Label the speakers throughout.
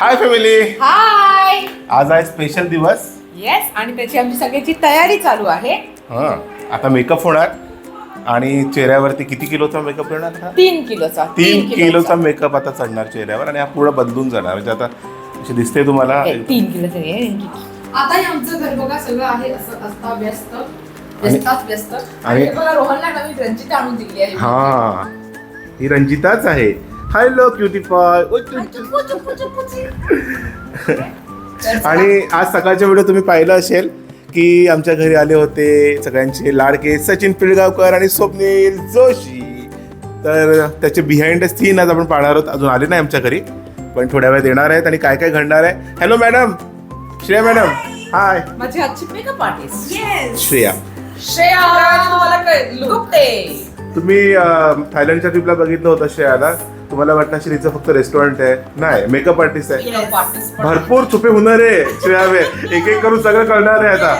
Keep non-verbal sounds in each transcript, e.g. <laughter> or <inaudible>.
Speaker 1: Hi family
Speaker 2: हाय
Speaker 1: आज आहे special दिवस.
Speaker 2: येस आणि त्याची आमची सगळ्याची तयारी चालू आहे.
Speaker 1: हां आता मेकअप होणार. आणि चेहऱ्यावरती किती किलोचा मेकअप येणार हा?
Speaker 2: तीन किलोचा
Speaker 1: तीन किलोचा. मेकअप आता चढणार चेहऱ्यावर आणि हा पुढं बदलून जाणार. म्हणजे आता अशी दिसते तुम्हाला.
Speaker 2: तीन किलोचा आहे.
Speaker 3: आता हे आमचं घर बघा सगळं आहे असं असता व्यस्त. व्यस्तात व्यस्त.
Speaker 1: आणि-
Speaker 3: आणि हे बघा रोहनला नवीन रंजिता आणून दिली आहे.
Speaker 1: हा ही रंजिताच आहे. हॅलो क्युटीफाय आणि आज सकाळच्या व्हिडिओ तुम्ही पाहिलं असेल की आमच्या घरी आले होते सगळ्यांचे लाडके सचिन पिळगावकर आणि स्वप्नील जोशी. तर त्याचे बिहाइंड सीन आज आपण पाहणार आहोत. अजून आले नाही आमच्या घरी पण थोड्या वेळात येणार आहेत आणि काय काय घडणार आहे. Hello madam Shreya madam hi
Speaker 2: माझी आजची मेकअप आर्टिस्ट
Speaker 1: श्रेया.
Speaker 3: श्रेया तुम्हाला
Speaker 1: तुम्ही थायलंडच्या ट्रिपला बघितलं होतं श्रेयाला. तुम्हाला वाटलं असेल हिचं फक्त रेस्टॉरंट आहे? नाही मेकअप आर्टिस्ट आहे. भरपूर छुपे हुनर आहे श्रेया में. एक एक करून सगळं करणार आहे आता.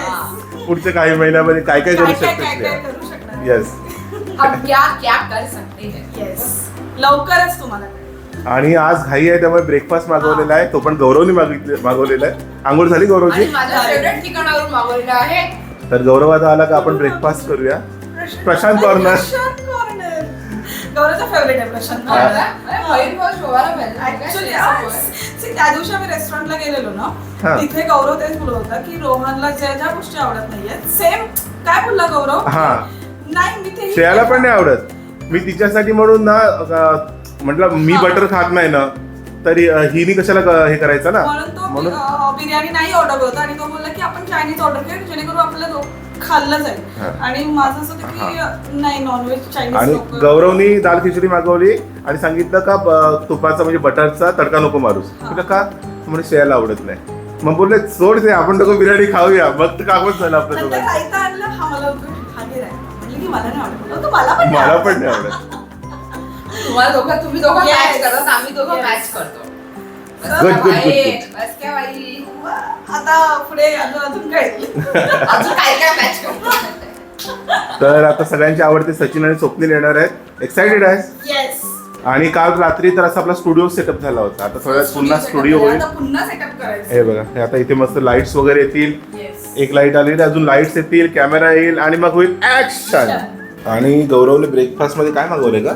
Speaker 1: पुढच्या काही महिन्यामध्ये काय काय करू शकते श्रेया? येस
Speaker 3: हम <laughs> क्या क्या कर सकते हैं?
Speaker 4: येस लवकरच तुम्हाला.
Speaker 1: आणि आज घाई आहे त्यामुळे ब्रेकफास्ट मागवलेला आहे. तो पण गौरवने मागितले मागवलेला आहे. आंघोळ झाली
Speaker 3: आणि
Speaker 1: गौरवची
Speaker 3: माझ्या फेवरेट ठिकाणावरून मागवलेलं आहे.
Speaker 1: तर गौरव आता आला का आपण ब्रेकफास्ट करूया? प्रशांत कॉर्नर
Speaker 4: गौरवचा फेवरेट आहे प्रशांत. ऍक्च्युली <laughs> त्या दिवशी आम्ही रेस्टॉरंटला गेलेलो
Speaker 1: हा.
Speaker 4: ना तिथे गौरव तेच बोलत होता की रोहनला ज्या ज्या गोष्टी आवडत नाहीयेत सेम काय बोलला गौरव?
Speaker 1: हा.
Speaker 4: नाही मी ते
Speaker 1: श्रेयाला पण नाही आवडत. मी तिच्यासाठी म्हणून ना म्हटलं मी बटर खात नाही ना तरी हिनी कशाला हे करायचं ना?
Speaker 4: म्हणून तो बिर्याणी नाही ऑर्डर करत होता आणि तो बोलला की आपण चायनीज ऑर्डर करू जेणेकरून आपलं दो- खाल्लं. जाईल आणि माझं असं होतं की नाही नॉनव्हेज
Speaker 1: आणि
Speaker 4: चायनीज
Speaker 1: गौरवनी दाल खिचडी मागवली आणि सांगितलं का ब- तुपाचा म्हणजे बटरचा तडका नको मारूस. म्हटलं का? म्हणजे श्रेयाला आवडत नाही. मग बोलले सोड ते आपण दोघं बिर्याणी खाऊया. मग तर कामच झालं आपलं
Speaker 4: नंतर
Speaker 1: दोघांचं.
Speaker 4: रायता आणलं हा मला खाली राहिला. म्हणलं की मला नाही आवडत. म्हणलं, तो मला पण नाही
Speaker 1: मला
Speaker 4: आवडत.
Speaker 1: पण नाही आवडत.
Speaker 3: तुम्हाला दोघं तुम्ही दोघं
Speaker 4: Yes.
Speaker 3: मॅच करतात आम्ही दोघं
Speaker 4: Yes.
Speaker 3: मॅच करतो. बस
Speaker 1: Good, good,
Speaker 3: काय,
Speaker 1: good, good.
Speaker 3: बस काय बाई
Speaker 4: आता पुढे अजून अजून कळेल
Speaker 3: अजून काय काय मॅच
Speaker 1: तर आता सगळ्यांचे आवडते सचिन आणि स्वप्नील येणार आहेत. एक्साइटेड आहे
Speaker 4: येस
Speaker 1: आणि काल रात्री तर असा आपला स्टुडिओ सेटअप झाला होता. आता थोड्यात पुन्हा स्टुडिओ होईल.
Speaker 4: आता पुन्हा सेटअप करायचं.
Speaker 1: हे बघा हे आता इथे मस्त लाईट्स वगैरे येतील.
Speaker 4: येस
Speaker 1: एक लाइट आली अजून लाईट्स येतील कॅमेरा येईल आणि मग होईल ऍक्शन आणि गौरवने ब्रेकफास्टमध्ये काय मागवले का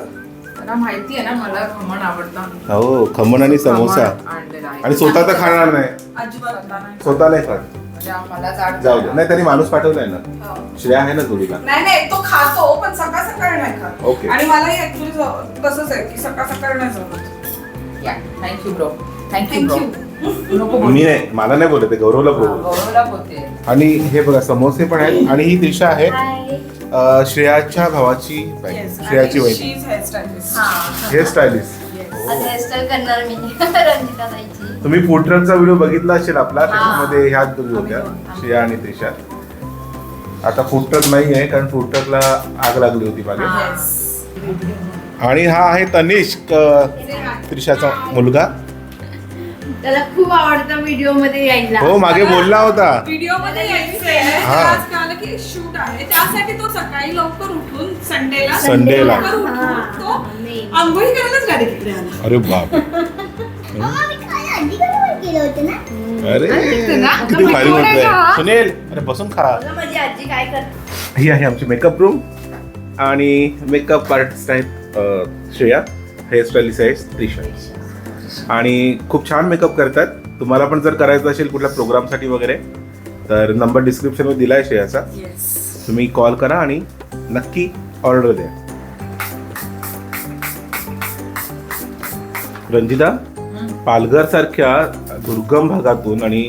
Speaker 3: मला माहिती आहे ना मला खमण आवडतं.
Speaker 1: हो खमण आणि समोसा.
Speaker 3: खमण आणलेलं आहे.
Speaker 1: आणि स्वतः तर खाणार नाही.
Speaker 4: अजिबात नाही.
Speaker 1: स्वतः नाही खात
Speaker 3: म्हणजे आम्हाला जाड
Speaker 1: जाऊ दे. नाही त्यांनी माणूस पाठवलाय ना.
Speaker 4: हो.
Speaker 1: श्रेया आहे ना जोडीला.
Speaker 4: नाही नाही तो खातो पण सकाळ सकाळ नाही खात.
Speaker 1: Okay.
Speaker 4: आणि मलाही ऍक्च्युली तसंच आहे की सकाळ सकाळ नाही जमत.
Speaker 3: या thank you bro thank you bro
Speaker 4: thank you
Speaker 3: नको बोलू.
Speaker 1: मी नाही मला नाही बोलत आहे, गौरवला
Speaker 3: हा,
Speaker 1: बोल
Speaker 3: गौरवला बोलते.
Speaker 1: आणि हे बघा समोसे पण आहेत आणि ही त्रिशा आहे. अं, श्रेयाच्या भावाची बाई. श्रेयाची वहिनी.
Speaker 4: हेअरस्टाईलिस्ट
Speaker 1: हेअर स्टायलिस्ट
Speaker 5: आज हेअरस्टाईल करणार मी. <laughs> रंजिता ताईची.
Speaker 1: तुम्ही फूड ट्रकचा व्हिडिओ बघितला असेल आपला त्याच्यामध्ये ह्या दोघी होत्या श्रेया आणि त्रिशा आता फूड ट्रक नाही आहे कारण फूड ट्रकला आग लागली होती मागे. आणि हा आहे तनिष्क अं, त्रिशाचा मुलगा.
Speaker 5: त्याला खूप आवडतं व्हिडिओमध्ये यायला.
Speaker 1: हो मागे बोलला होता.
Speaker 4: व्हिडिओमध्ये यायचंय.
Speaker 1: हा.
Speaker 4: तर आज कळालं की शूट आहे. त्यासाठी तो सकाळी लवकर उठून संडेला
Speaker 1: संडेला.
Speaker 4: लवकर उठून
Speaker 5: हा.
Speaker 4: तो
Speaker 5: नाही.
Speaker 4: आंघोळी करायलाच गाडी तिकडे आला.
Speaker 1: अरे बाप. <laughs> अरे. किती भारी बोलतोय सुनील अरे बसून खा.
Speaker 5: बघा माझी आजी काय करते.
Speaker 1: ही आहे आमची मेकअप रूम आणि मेकअप आर्टिस्ट आहेत अं, श्रेया. हेअरस्टाईलिस्ट आहे त्रिशा. आणि खूप छान मेकअप करतात. तुम्हाला पण जर करायचं असेल कुठल्या प्रोग्रामसाठी वगैरे तर नंबर डिस्क्रिप्शनमध्ये दिला आहे श्रेयाचा. तुम्ही कॉल करा आणि नक्की ऑर्डर द्या. रंजिता पालघर सारख्या दुर्गम भागातून आणि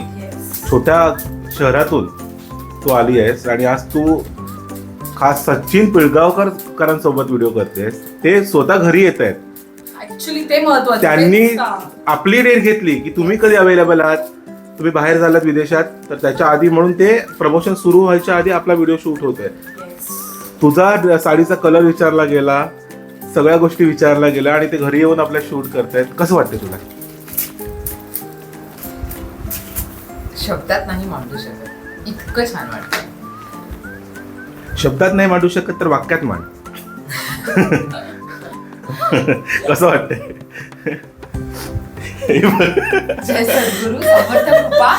Speaker 1: छोट्या शहरातून तू आली आहेस आणि आज तू खास सचिन पिळगावकर करांसोबत व्हिडिओ करतेस. ते स्वतः घरी येत आहेत
Speaker 4: ऍक्च्युली ते महत्वाचं
Speaker 1: त्यांनी. आपली डेट घेतली की तुम्ही कधी अवेलेबल आहात? तुम्ही बाहेर झालात विदेशात तर त्याच्या आधी म्हणून ते प्रमोशन सुरू व्हायच्या आधी आपला व्हिडिओ शूट होतोय. तुझा साडीचा कलर विचारला गेला सगळ्या गोष्टी विचारल्या गेल्या आणि ते घरी येऊन आपल्या शूट करतायत. कसं वाटतं तुला?
Speaker 3: शब्दात नाही मांडू शकत. इतकं छान वाटतं
Speaker 1: शब्दात नाही मांडू शकत तर वाक्यात मांड. <laughs> <laughs> कसं वाटतंय?
Speaker 3: जय सद्गुरू समर्थ कृपा.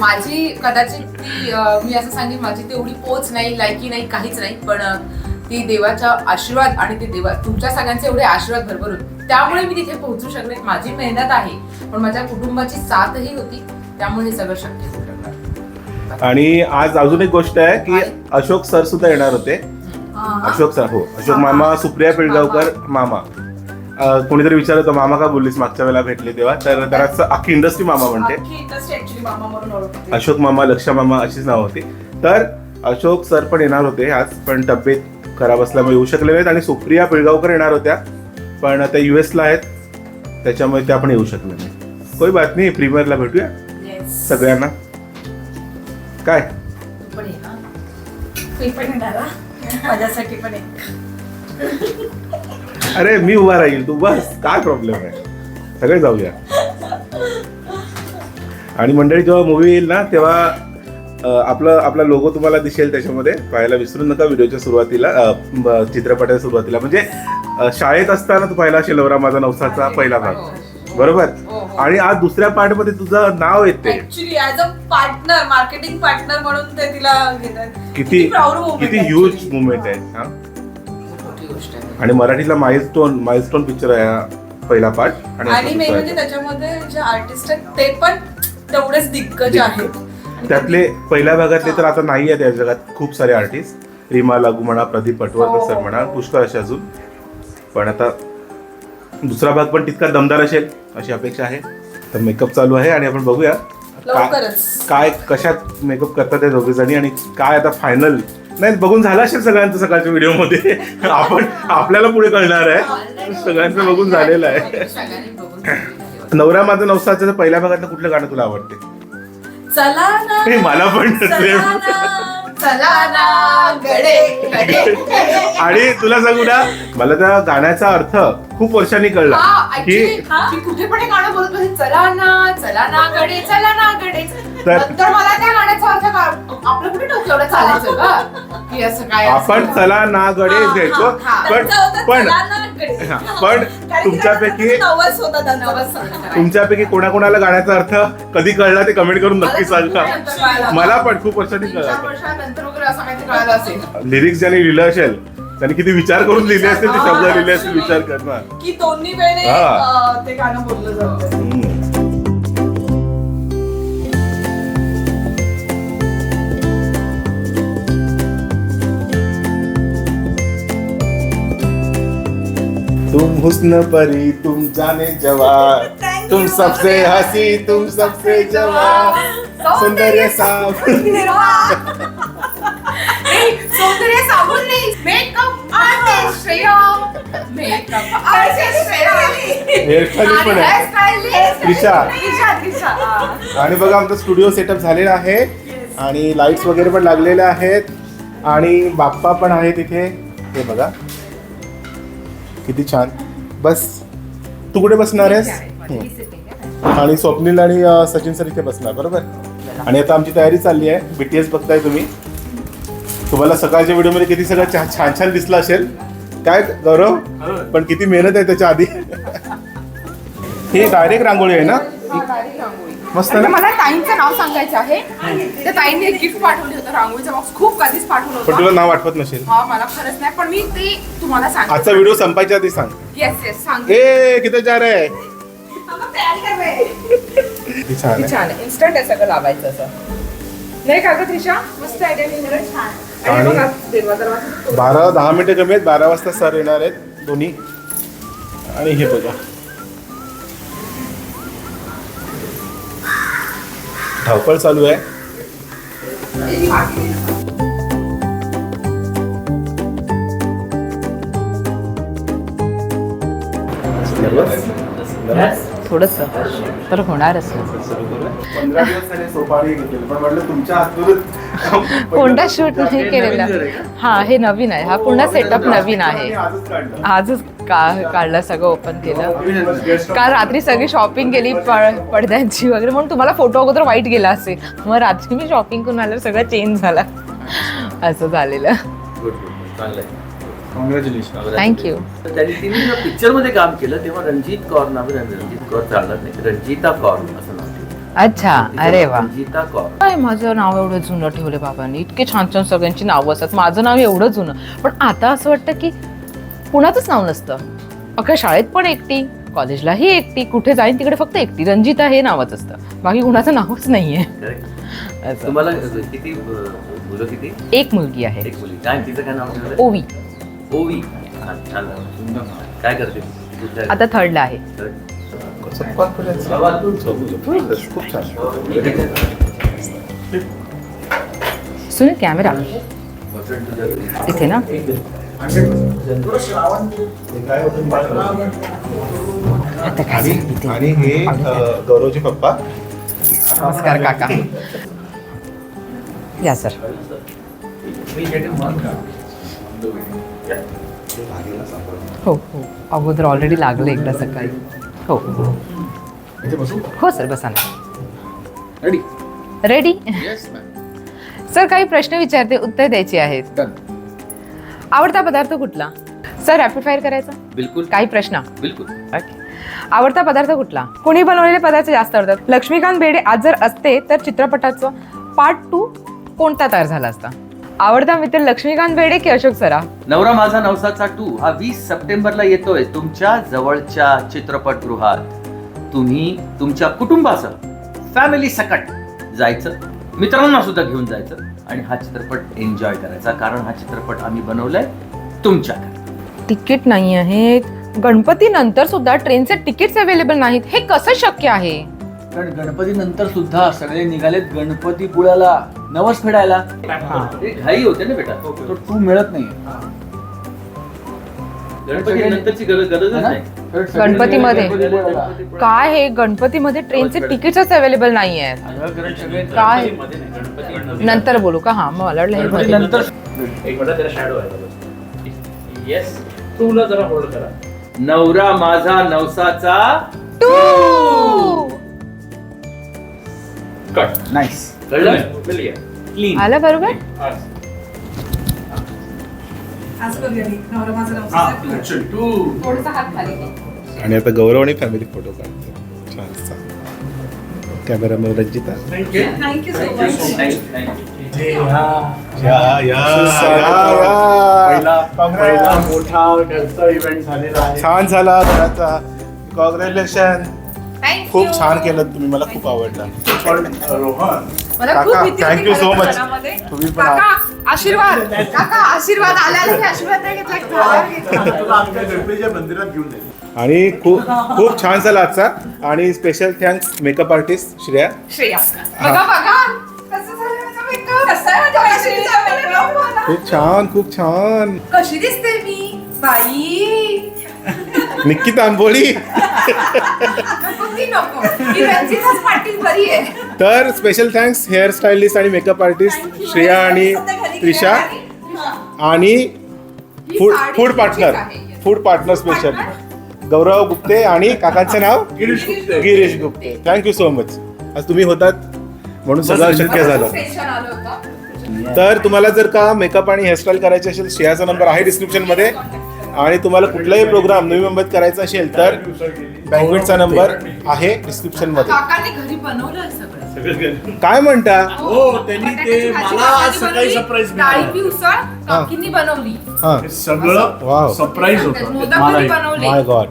Speaker 3: माझी कदाचित ती अं, मी असं सांगेन माझी तेवढी पोच नाही लायकी नाही काहीच नाही पण अं, ती देवाचा आशीर्वाद आणि ते देवा तुमच्या सगळ्यांचे एवढे आशीर्वाद भरभर होते त्यामुळे मी तिथे पोहोचू शकले. माझी मेहनत आहे पण माझ्या कुटुंबाची साथही होती त्यामुळे हे सगळं शक्य होऊ शकलं.
Speaker 1: आणि आज अजून एक गोष्ट आहे की अशोक सर सुद्धा येणार होते. अशोक सर हो. अशोक मामा. सुप्रिया पिळगावकर मामा. अं, कोणीतरी विचारत होतं मामा का बोललीस? मागच्या वेळेला भेटले तेव्हा. तर त्याला अख्खी इंडस्ट्री मामा म्हणते.
Speaker 4: अख्खी इंडस्ट्री ऍक्च्युली मामा म्हणून ओळखते.
Speaker 1: अशोक मामा लक्षा मामा अशीच नाव होती. तर अशोक सर पण येणार होते आज पण तब्येत खराब असल्यामुळे येऊ शकले नाहीत आणि सुप्रिया पिळगावकर येणार होत्या. पण त्या यू एसला आहेत. त्याच्यामुळे त्या पण येऊ शकल्या नाही. कोई बात नाही प्रीमियरला भेटूया. सगळ्यांना. काय?
Speaker 3: तू पण ये ना.
Speaker 4: मी पण येणार हा. माझ्यासाठी पण एक.
Speaker 1: अरे मी उभा राहील. तू बस. काय प्रॉब्लेम आहे? सगळे जाऊया. आणि मंडळी जेव्हा मूवी येईल ना तेव्हा आपलं आपला लोगो तुम्हाला दिसेल त्याच्यामध्ये. पाहायला विसरू नका व्हिडिओच्या सुरुवातीला. चित्रपटाच्या सुरुवातीला. म्हणजे शाळेत असताना तू पाहिला असेल नवरा माझा नवसाचा पहिला भाग. बरोबर?
Speaker 4: हो, हो.
Speaker 1: आणि आज दुसऱ्या पार्टमध्ये तुझं नाव येते.
Speaker 4: Actually as a partner marketing partner म्हणून ते तिला घेतात.
Speaker 1: किती किती ह्यूज मुवमेंट आहे हा?
Speaker 3: खूप मोठी गोष्ट आहे.
Speaker 1: आणि मराठीला माइलस्टोन माइलस्टोन पिक्चर आहे हा पहिला पार्ट
Speaker 4: आणि मेन म्हणजे
Speaker 1: आहे.
Speaker 4: त्याच्यामध्ये जे आर्टिस्ट आहेत ते पण तेवढेच दिग्गज आहेत. आणि
Speaker 1: त्यातले पहिल्या भागातले तर आता नाही आहेत या जगात खूप सारे आर्टिस्ट रीमा लागू म्हणा प्रदीप पटवर्धन सर म्हणा पुष्कळ असे अजून. पण आता दुसरा भाग पण तितका दमदार असेल अशी अपेक्षा आहे. तर मेकअप चालू आहे आणि आपण बघूया काय कशात मेकअप करतात ते दोघे जणी आणि काय आता फायनल नाही बघून झालं असेल सगळ्यांचं सकाळच्या व्हिडिओमध्ये. <laughs> आपण आपल्याला पुढे कळणार आहे. सगळ्यांचं बघून झालेलं आहे.
Speaker 3: सगळ्यांनी बघून घेतलेलं.
Speaker 1: नवरा माझा नवसाचं पहिल्या भागातलं कुठलं गाणं तुला आवडते?
Speaker 4: चला ना.
Speaker 1: हे मला पण
Speaker 4: चला
Speaker 1: same.
Speaker 4: ना. चला ना. गडे गडे.
Speaker 1: आणि तुला सांगू ना मला त्या गाण्याचा अर्थ खूप वर्षांनी कळला.
Speaker 3: हा,
Speaker 1: की
Speaker 3: कुठे पण गाणं बोलत होते चला ना चला ना गडे चला ना गडे.
Speaker 1: तर-
Speaker 3: नंतर मला त्या गाण्याचा अर्थ आपलं कुठे डोकं एवढं चालायचं का की असं काय असं?
Speaker 1: आपण चला ना गडे घ्यायचो
Speaker 3: हा.
Speaker 1: पण
Speaker 4: त्यांचं होतं
Speaker 1: पण
Speaker 4: चला ना गडे.
Speaker 1: हा, पण
Speaker 4: कारण की
Speaker 1: तुमच्यापैकी
Speaker 4: त्यांचा नवस होता त्यांचा
Speaker 3: नवस होता.
Speaker 1: तुमच्यापैकी कोणाकोणाला गाण्याचा अर्थ कधी कळला ते कमेंट करून नक्की सांगा. मला पण खूप वर्षांनी
Speaker 3: तीन चार
Speaker 1: कळला
Speaker 3: वर्षानंतर वगैरे असं काहीतरी कळालं असेल.
Speaker 1: लिरिक्स ज्यांनी लिहिलं असेल त्यांनी किती विचार करून लिहिले असतील ते शब्द लिहिले असतील विचार करणार.
Speaker 4: की दोन्ही वेळे
Speaker 1: हा.
Speaker 4: अं, ते गाणं बोललं जातं.
Speaker 1: हम्म. तुम हुस्न परी तुम जाने जवान तुम सबसे हसी तुम सबसे जवान सौंदर्य साफ.
Speaker 3: सौंदर्य साबून नाही makeup artist Shreya makeup artist Shreya
Speaker 1: hairstylist पण आहे
Speaker 3: हेअरस्टाईलिस्ट
Speaker 1: त्रिशा.
Speaker 3: त्रिशा त्रिशा हा.
Speaker 1: आणि बघा आमचा स्टुडिओ सेटअप झालेला आहे. आणि लाईट्स वगैरे पण लागलेल्या आहेत. आणि बाप्पा पण आहे तिथे हे बघा. किती छान. बस. तू कुठे बसणार आहेस. आणि स्वप्नील आणि अ, सचिन सर इथे बसणार बरोबर? आणि आता आमची तयारी चालली आहे. बीटीएस बघताय तुम्ही. तुम्हाला सकाळच्या व्हिडिओमध्ये किती सगळं छान छान छान दिसलं असेल. काय गौरव? पण किती मेहनत आहे त्याच्या आधी. ही डायरेक्ट रांगोळी आहे ना?
Speaker 3: हा, डायरेक्ट रांगोळी.
Speaker 1: मस्त ना?
Speaker 3: मला ताईंचं नाव सांगायचं आहे. त्या ताईंनी एक गिफ्ट पाठवलं होतं. रांगोळीचं बॉक्स खूप कधीच पाठवलं
Speaker 1: पण तुला नाव आठवत नसेल.
Speaker 3: हा मला खरंच नाही पण मी ते तुम्हाला
Speaker 1: आजचा
Speaker 3: सांग
Speaker 1: व्हिडिओ संपायच्या आधी सांग.
Speaker 3: येस येस सांग
Speaker 1: ए किती जा रे छान आहे.
Speaker 3: इन्स्टंट आहे. सगळं लावायचं असं. नाही का ग त्रिशा? मस्त आयडिया मी छान. आणि
Speaker 1: बारा दहा मिनिटं कमी आहेत. बारा वाजता सर येणार आहेत दोन्ही. आणि हे बघा. धावपळ चालू आहे.
Speaker 2: थोडस. तर होणारच
Speaker 1: पंधरा दिवस झाले सोपारी घेतलेली. पण म्हटलं तुमच्या हातून <laughs>
Speaker 2: कोणता शूट नाही केलेला? हा हे नवीन आहे. हा पूर्ण सेटअप नवीन आहे.
Speaker 1: आजच
Speaker 2: का काढलं सगळं ओपन केलं. काल रात्री सगळी शॉपिंग केली पड पडद्यांची वगैरे म्हणून तुम्हाला फोटो अगोदर वाईट गेला असेल. मग रात्री मी शॉपिंग करून आल्यावर सगळं चेंज झाला. असं झालेलं.
Speaker 1: आहे.
Speaker 6: कॉंग्रॅच्युलेशन
Speaker 2: थँक्यू
Speaker 7: तर त्यांनी तिने जेव्हा पिक्चरमध्ये काम केलं तेव्हा रणजित कौर नाव रणजित कौर चालणार नाही. रंजिता कौर असं नाव.
Speaker 2: अच्छा अरे वा.
Speaker 7: रंजिता कौर.
Speaker 2: काय माझं नाव एवढं जुनं ठेवलं बाबांनी? इतके छान छान सगळ्यांची नावं असतात. माझं नाव एवढं जुनं. पण आता असं वाटतं की पुण्यातच नाव नसतं. अख्ख्या शाळेत पण एकटी कॉलेजलाही एकटी कुठे जाईन तिकडे फक्त एकटी रंजिता हे नावच असतं. बाकी कुणाचं नावच नाहीये.
Speaker 7: Correct?
Speaker 2: असं.
Speaker 7: तुम्हाला किती अं, मुलं किती?
Speaker 2: एक मुलगी आहे.
Speaker 7: एक मुली काय तिचं काय नाव ठेवलं
Speaker 2: ओवी.
Speaker 7: ओवी छान छान नाव. काय करते? कुठल्या-
Speaker 2: आता थर्डला आहे?
Speaker 1: खूप छान
Speaker 2: सुनील कॅमेरा इथे ना. आता काय
Speaker 1: आणि हे अं, गौरवचे पप्पा.
Speaker 2: नमस्कार काका. या सर हो हो. अगोदर ऑलरेडी लागलं एकदा सकाळी. हो. हो सर बसा ना.
Speaker 6: Ready
Speaker 2: ready
Speaker 6: yes ma'am
Speaker 2: sir काही प्रश्न विचारते उत्तर द्यायची आहेत. आवडता पदार्थ कुठला? सर रॅपिड फायर करायचा?
Speaker 7: बिलकुल.
Speaker 2: काही प्रश्न?
Speaker 7: बिलकुल.
Speaker 2: आवडता पदार्थ कुठला? कोणी बनवलेले पदार्थ जास्त आवडतात? लक्ष्मीकांत बेडे आज जर असते तर चित्रपटाचं पार्ट टू कोणता तयार झाला असता? आवडता मित्र लक्ष्मीकांत बेडे की अशोक सरा
Speaker 7: नवरा माझा नवसाचा टू हा वीस सप्टेंबरला येतोय तुमच्या जवळच्या चित्रपटगृहात. तुम्ही तुमच्या कुटुंबासह फॅमिली सकट जायचं मित्रांना सुद्धा घेऊन जायचं आणि हा चित्रपट एन्जॉय करायचा. कारण हा चित्रपट आम्ही बनवलाय तुमच्याकडे.
Speaker 2: तिकीट नाही आहेत. गणपती नंतर सुद्धा ट्रेनचे तिकीट्स अवेलेबल नाहीत. हे कसं शक्य आहे?
Speaker 6: कारण गणपती नंतर सुद्धा सगळे निघालेत गणपती पुळ्याला. नवस फेडायला.
Speaker 7: ते घाई होते ना बेटा.
Speaker 6: तो टू मिळत नाही.
Speaker 7: गणपती नंतरची गरज गरजच नाही.
Speaker 2: गणपतीमध्ये.
Speaker 6: गणपती पुळ्याला.
Speaker 2: काय हे? गणपतीमध्ये ट्रेनचे तिकीट्सच अवेलेबल नाही आहेत काय? नंतर बोलू का? हा मग मला वाटलं
Speaker 6: गणपती
Speaker 2: मध्ये.
Speaker 6: नंतर
Speaker 8: एक मिनिट त्याला शॅडो आहे येस टूला जरा होल्ड करा.
Speaker 7: Navra Maza Navsacha
Speaker 2: two!
Speaker 8: Cut
Speaker 6: nice
Speaker 7: कळलं?
Speaker 8: क्लीन
Speaker 2: आलं बरोबर?
Speaker 4: आज. करूया मी. नवरा माझा नवसाचा टू.
Speaker 8: टू
Speaker 3: थोडासा हात खाली घे.
Speaker 1: आणि आता गौरव आणि फॅमिली फोटो काढतो. छान कॅमेरामध्ये रंजिता. या या
Speaker 6: पहिला. पहिला मोठा घरचा इव्हेंट झालेला आहे.
Speaker 1: छान झाला घराचा. कॉंग्रॅच्युलेशन खूप. छान केलं तुम्ही मला खूप आवडलं.
Speaker 6: पण रोहन
Speaker 3: मला खूप
Speaker 1: काका,
Speaker 3: भीती
Speaker 1: thank
Speaker 3: होती
Speaker 1: you so
Speaker 3: खरं तर
Speaker 1: much.
Speaker 3: मनामध्ये.
Speaker 1: तुम्ही पण
Speaker 3: काका आशीर्वाद. काका आशीर्वाद आल्या आल्या मी आशीर्वाद नाही घेतला खाल्यावर घेतला.
Speaker 6: तुला आमच्या गणपतीच्या मंदिरात घेऊन जाईल
Speaker 1: आणि खूप खूप छान झाला आजचा. आणि special thanks makeup artist Shreya.
Speaker 3: Shreya. बघा बघा. कसं झालं माझा makeup?
Speaker 1: खूप छान खूप छान.
Speaker 3: कशी दिसते मी? बाई.
Speaker 1: निक्की तांबोळी. तर स्पेशल थँक्स हेअर स्टायलिस्ट आणि मेकअप आर्टिस्ट श्रेया आणि त्रिशा आणि फूड फूड पार्टनर
Speaker 3: आहे.
Speaker 1: Food partner special Gaurav Gupte आणि काकांचं नाव
Speaker 6: Girish Gupte.
Speaker 1: Girish Gupte. Thank you so much आज तुम्ही होतात म्हणून सगळं शक्य झालं. तर तुम्हाला जर का मेकअप आणि हेअरस्टाईल करायची असेल श्रेयाचा नंबर आहे डिस्क्रिप्शनमध्ये. आणि तुम्हाला कुठलाही प्रोग्राम नवी मुंबईत करायचा असेल तर बँकवेटचा नंबर आहे डिस्क्रिप्शनमध्ये.
Speaker 3: काकांनी घरी बनवलं सगळं.
Speaker 1: काय म्हणता?
Speaker 6: हो त्यांनी ते मला सकाळी सरप्राईज
Speaker 3: बनवली.
Speaker 1: हा.
Speaker 6: सगळं. सरप्राईज होतं.
Speaker 1: माय गॉड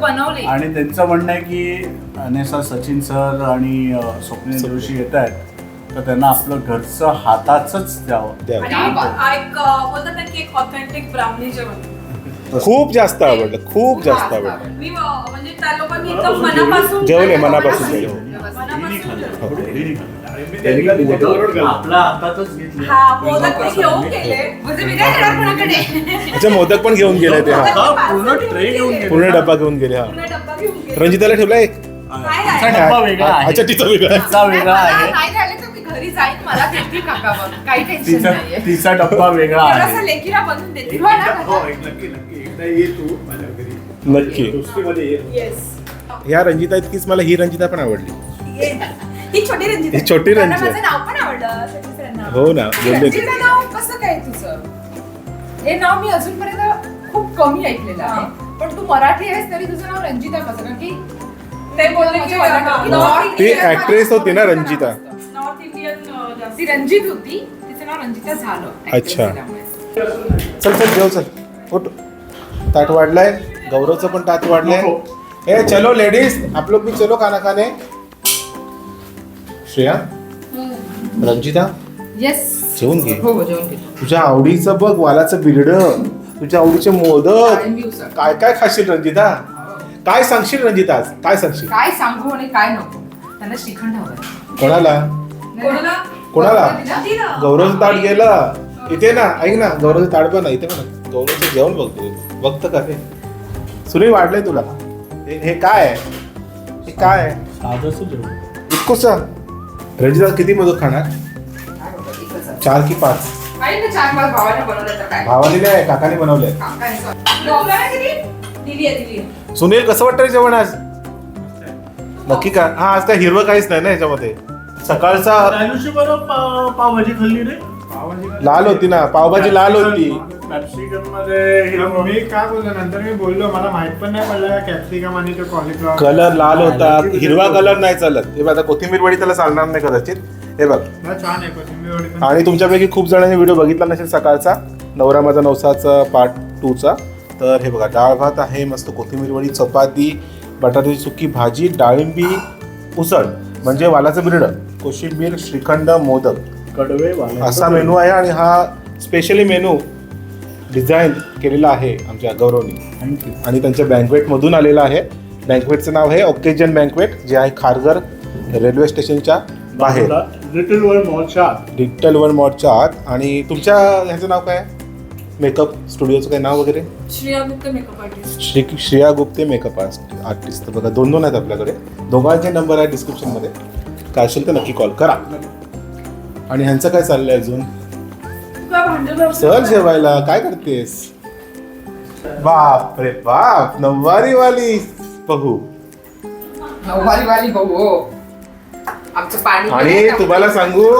Speaker 3: बनवले.
Speaker 6: आणि त्यांचं म्हणणं आहे की अनेसा सचिन सर आणि स्वप्नील जोशी येत आहेत तर त्यांना आपलं घरचं हाताचंच द्यावं.
Speaker 1: द्या.
Speaker 4: आणि आ- एक अं, बोलतात ना की एक ऑथेंटिक ब्राह्मणी जेवण.
Speaker 1: खूप जास्त आवडलं खूप जास्त आवडलं.
Speaker 4: मी अं, म्हणजे त्या लोकांनी एकदम मनापासून
Speaker 1: जेवले मनापासून जेवले.
Speaker 4: मनापासून
Speaker 6: आपल्या हातातच घेतलं.
Speaker 4: हा मोदक मी घेऊन गेले.
Speaker 3: म्हणजे मी कोणाकडे
Speaker 1: अच्छा मोदक पण घेऊन गेले ते हा.
Speaker 6: पूर्ण ट्रे घेऊन गेले.
Speaker 1: पूर्ण डब्बा घेऊन गेले हा.
Speaker 4: पूर्ण डब्बा घेऊन गेले.
Speaker 1: रंजिताला
Speaker 6: आहे?
Speaker 1: अच्छा तिचा वेगळा आहे.
Speaker 6: तिचा वेगळा आहे.
Speaker 3: मी जाईन मला देतील काका बघ. काही टेन्शन
Speaker 6: तिचा
Speaker 3: नाहीये.
Speaker 6: तिचा डब्बा वेगळा आहे.
Speaker 3: लेकीला बनवून देतील. हो ना काका?
Speaker 6: एक नक्की नक्की. एकदा ये तू माझ्या घरी.
Speaker 1: नक्की.
Speaker 6: दोस्तीमध्ये ये.
Speaker 4: येस
Speaker 1: ह्या रंजिता इतकीच मला ही रंजिता पण आवडली.
Speaker 4: ही छोटी रंजित.
Speaker 1: ही छोटी
Speaker 3: त्यांना
Speaker 1: रंजिता.
Speaker 3: माझं नाव पण आवडलं.
Speaker 1: हो ना बोलले ते.
Speaker 3: रंजिता नाव कसं काय तुझं? हे नाव मी अजूनपर्यंत खूप कमी ऐकलेलं आहे. पण तू मराठी आहेस तरी तुझं नाव रंजिता कसं? कारण की
Speaker 4: ते बोलले की
Speaker 1: ती actress होती ना, रंजिता.
Speaker 3: ती रंजित होती तिचं नाव रंजिता झालं
Speaker 1: अच्छा. चल चल जेव चल. उठ. ताट वाढलाय गौरवचं पण ताट वाढलंय. ए चलो लेडीज आप लोग भी चलो खाना खाने श्रेया रंजिता?
Speaker 3: येस
Speaker 1: जेवून घे.
Speaker 3: हो हो जेवण घेतो
Speaker 1: तुझ्या आवडीचं बघ वालाचं बिरड. तुझ्या आवडीचे मोदक.
Speaker 3: उसळ.
Speaker 1: काय काय खाशील रंजिता? काय सांगशील रंजिता? आज काय सांगशील?
Speaker 3: काय सांगू आणि काय नको. त्यांना श्रीखंड हवंय.
Speaker 1: कोणाला?
Speaker 4: कोणाला?
Speaker 1: कोणाला? गौरवचं ताट गेलं. इथे ना ऐक ना गौरवचं ताट पण ना इथे पण गौरवचं जेवण बघतो बघतं का ते? सुनील वाढलंय तुला. हे हे काय? आहे हे काय? आहे
Speaker 6: जेवण.
Speaker 1: इतकंच रंजिता किती मोदक खाणार. चार की पाच.
Speaker 3: भावाने बनवलं तर काय?
Speaker 1: भावाने नाही काकाने बनवलंय. सुनील कसं वाटतं जेवण आज? नक्की का? हा आज काय हिरवं काहीच नाही ना याच्यामध्ये? सकाळचा
Speaker 6: पावभाजी खाल्ली रे.
Speaker 1: लाल होती ना पावभाजी लाल होती.
Speaker 6: कॅप्सिकममध्ये हिरवं
Speaker 9: मी काय बोललो नंतर मी बोललो मला माहीत पण नाही पडलं कॅप्सिकम आणि तो कॉलीफ्लॉवर
Speaker 1: कलर लाल होता हिरवा कलर नाही चालत. हे बघा कोथिंबीर वडी त्याला चालणार नाही कदाचित. हे बघ.
Speaker 9: छान आहे कोथिंबीर वडी पण.
Speaker 1: आणि तुमच्यापैकी खूप जणांनी व्हिडिओ बघितला नसेल सकाळचा नवरा माझा नवसाचा पार्ट टूचा तर हे बघा डाळ भात आहे मस्त कोथिंबीर वडी चपाती बटाट्याची सुकी भाजी डाळिंबी उसळ. म्हणजे वालाचं बिरड. कोशिंबीर श्रीखंड मोदक.
Speaker 6: कडवे
Speaker 1: असा मेनू आहे आणि हा स्पेशली मेनू डिझाईन केलेला आहे आमच्या गौरवनी.
Speaker 6: थँक्यू
Speaker 1: आणि त्यांच्या बँकवेटमधून आलेला आहे. बँकवेटचं नाव आहे ऑकेजन बँकवेट जे आहे खारघर रेल्वे स्टेशनच्या बाहेर.
Speaker 6: लिटिल वर्ल्ड मॉलच्या आत.
Speaker 1: डिजिटल वन मॉडच्या आत. आणि तुमच्या ह्याचं नाव काय मेकअप स्टुडिओचं काय नाव वगैरे?
Speaker 4: Shreya Gupte makeup artist
Speaker 1: Shri Shreya Gupte makeup artist तर बघा दोन दोन आहेत आपल्याकडे. दोघांचे नंबर आहे डिस्क्रिप्शनमध्ये काय असेल तर नक्की कॉल करा. आणि ह्यांचं काय चाललंय अजून? सहज जेवायला. काय करतेस? बाप रे बाप नववारी वाली बहू.
Speaker 3: नऊवारी वाली भाऊ हो. आमचं पाणी
Speaker 1: आणि तुम्हाला? सांगू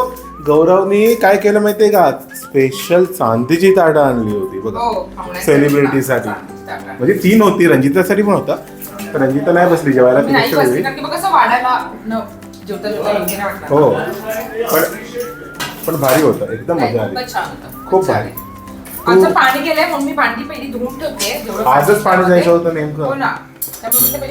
Speaker 1: गौरवनी काय केलं माहितीये का? स्पेशल चांदीची ताटं आणली होती बघा
Speaker 3: हो,
Speaker 1: सेलिब्रिटीसाठी
Speaker 3: ताटं.
Speaker 1: म्हणजे तीन होती रंजितासाठी पण होता पण रंजिता नाही बसली जेवायला ती
Speaker 3: नाही वाटलं.
Speaker 1: हो पण पण भारी होतं एकदम मजा आली खूप भारी.
Speaker 3: आहे. आमचं पाणी गेलंय म्हणून मी भांडी पहिली धुवून ठेवते जेवढं
Speaker 1: आजच पाणी. जायचं होतं नेमकं.
Speaker 3: हो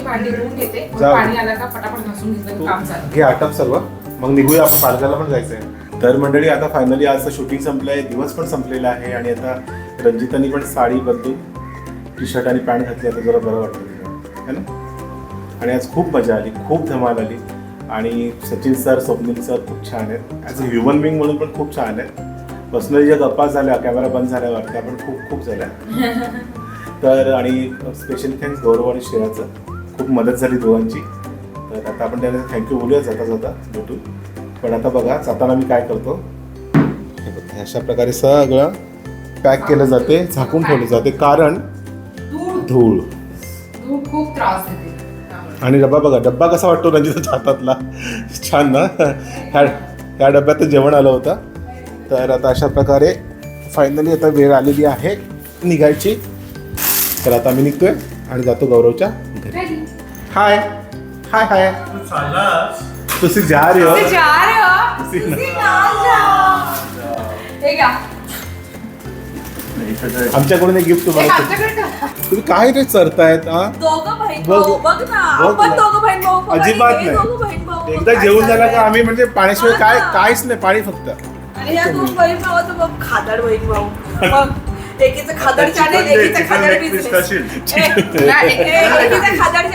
Speaker 3: भांडी धुवून घेते. पाणी आलं का फटाफट घासून घेतलं काम
Speaker 1: घे आटप सर्व मग निघूया आपण पालघरला पण जायचंय तर मंडळी आता फायनली आजचं शूटिंग संपलंय दिवस पण संपलेला आहे आणि आता रंजितानी पण साडी बदलून टी शर्ट आणि पॅन्ट घातली आता जरा बरं वाटतं. है ना? आणि आज खूप मजा आली खूप धमाल आली. आणि सचिन सर स्वप्नील सर खूप छान आहेत. ॲज अ ह्युमन बिंग म्हणून पण खूप छान आहेत. पर्सनली ज्या गप्पा झाल्या कॅमेरा बंद झाल्यावर त्या पण खूप खूप झाल्या. <laughs> तर आणि स्पेशल थँक्स गौरव आणि श्रेयाचं. खूप मदत झाली दोघांची. तर आता आपण त्यांना थँक्यू बोलूया जाता जाता भेटून. पण आता बघा जाताना मी काय करतो? हे बघा, अशा प्रकारे सगळं पॅक केलं जाते झाकून ठेवलं जाते कारण
Speaker 3: धूळ. खूप त्रास.
Speaker 1: आणि डब्बा बघा डब्बा कसा वाटतो रंजिता हातातला? छान ना? ह्या ह्या डब्यात जेवण आलं होतं. तर आता अशा प्रकारे फायनली आता वेळ आलेली आहे निघायची. तर आता आम्ही निघतोय आणि जातो गौरवच्या घरी. हाय हाय हाय तुझी जा हो
Speaker 3: हो. जा. हे घ्या.
Speaker 6: नाही, इथं काय-
Speaker 1: आमच्याकडून एक गिफ्ट
Speaker 3: हे
Speaker 1: तुम्हाला
Speaker 3: आमच्याकडे ठेवा.
Speaker 1: तुम्ही काय रे चरतायत हा
Speaker 4: दोघं बहीण
Speaker 1: बघ.
Speaker 4: भाऊ बघ ना
Speaker 1: बघ
Speaker 4: आपण
Speaker 1: ना.
Speaker 4: दोघं बहीण भाऊ बघ
Speaker 1: अजिबात
Speaker 4: हे
Speaker 1: नाही.
Speaker 4: दोघं बहीण भाऊ
Speaker 1: एकदा
Speaker 4: काय
Speaker 1: जेवण झालं का? आम्ही म्हणजे पाण्याशिवाय काय. काहीच नाही पाणी फक्त
Speaker 4: आणि ह्या दोन बहीण भावाचं बघ खादड बहीण भाऊ बघ एकीचं खादड चॅनेल एकीचं खादड बिझनेस चॅनेल एकाचा खादड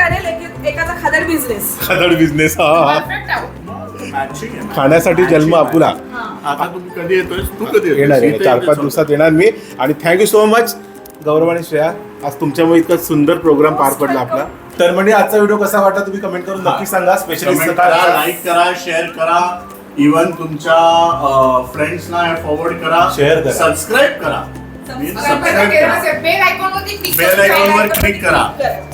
Speaker 4: बिझनेस
Speaker 1: खादड बिझनेस हा हा
Speaker 3: आहे.
Speaker 1: खाण्यासाठी जन्म आपुला
Speaker 6: आता तुम्ही कधी येतोय तू कधी येतोयस?
Speaker 1: येणार
Speaker 6: इथे
Speaker 1: चार
Speaker 6: येतेस
Speaker 1: पाच. दिवसात येणार मी. आणि थँक्यू सो मच गौरव आणि श्रेया. आज तुमच्यामुळे इतका सुंदर प्रोग्राम पार पडला आपला. तर म्हणजे आजचा व्हिडिओ कसा वाटला तुम्ही कमेंट करून नक्की सांगा. स्पेशली
Speaker 6: कमेंट करा लाईक करा शेअर करा. इवन तुमच्या फ्रेंड्सना फॉरवर्ड करा.
Speaker 1: Share करा.
Speaker 6: सबस्क्राईब करा. क्लिक करा.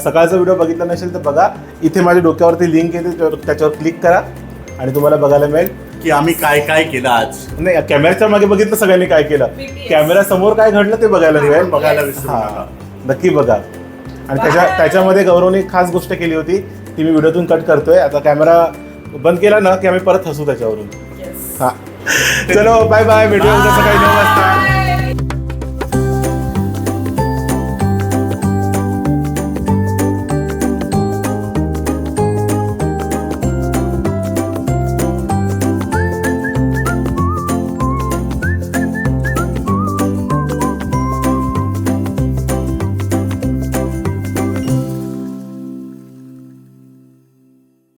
Speaker 1: सकाळचा व्हिडिओ बघितला नसेल तर बघा. इथे माझ्या डोक्यावरती लिंक येते त्याच्यावर- त्याच्यावर क्लिक करा. आणि तुम्हाला बघायला मिळेल.
Speaker 6: की आम्ही काय काय केलं आज?
Speaker 1: नाही कॅमेऱ्याच्या मागे बघितलं सगळ्यांनी काय केलं. कॅमेरा समोर काय घडलं ते बघायला मिळेल.
Speaker 6: बघायला विसरू
Speaker 1: हा
Speaker 6: नका.
Speaker 1: नक्की बघा. आणि त्याच्या त्याच्यामध्ये गौरवने एक खास गोष्ट केली होती ती मी व्हिडिओतून कट करतोय. आता कॅमेरा बंद केला ना की आम्ही परत हसू त्याच्यावरून. हा. चलो बाय बाय भेटूया उद्या सकाळी नऊ वाजता.